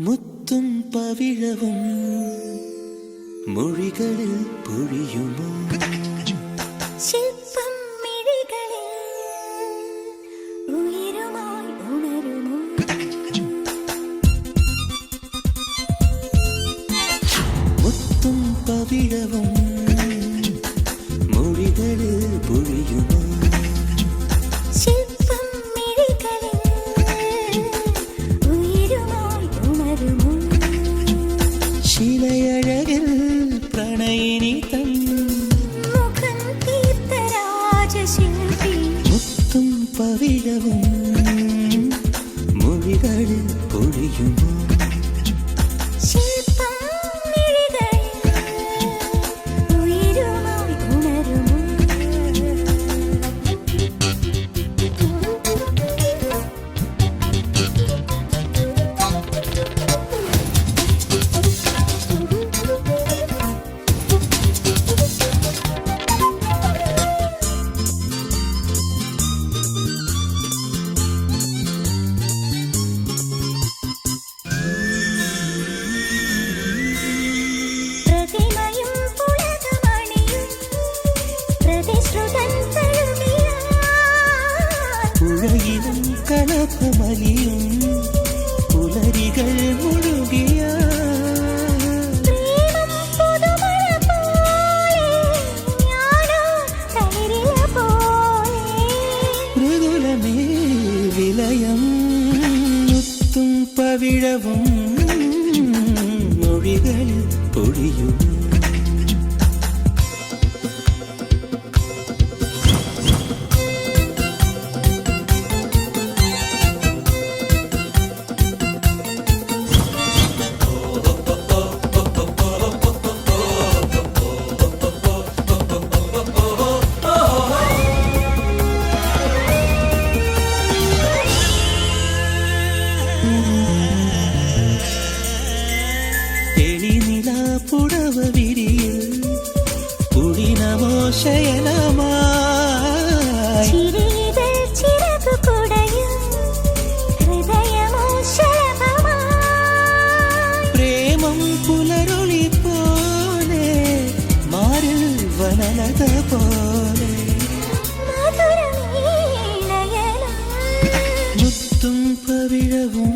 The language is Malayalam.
മുത്തും പവിഴവും മൊഴികളിൽ പൊഴിയുമോ? ശില്പം മിഴികളിൽ ഉയരുമായി ഉണരുമോ? മുത്തും പവിഴവും മൊഴികളിൽ പൊഴിയുമോ? മൊഴികളിൽ പുഴയിലും കലപ്പമലിയും പുലരികൾ മുഴുകിയ മൃദുലമേ വിലയം മുത്തും പവിഴവും മൊഴികളിൽ പൊഴിയും. കൂടിന മോശയനമായി ചിരകു പ്രേമം പുലരൊളി പോലെ മാറിൽ വനലത പോലെ. മുത്തും പവിഴവും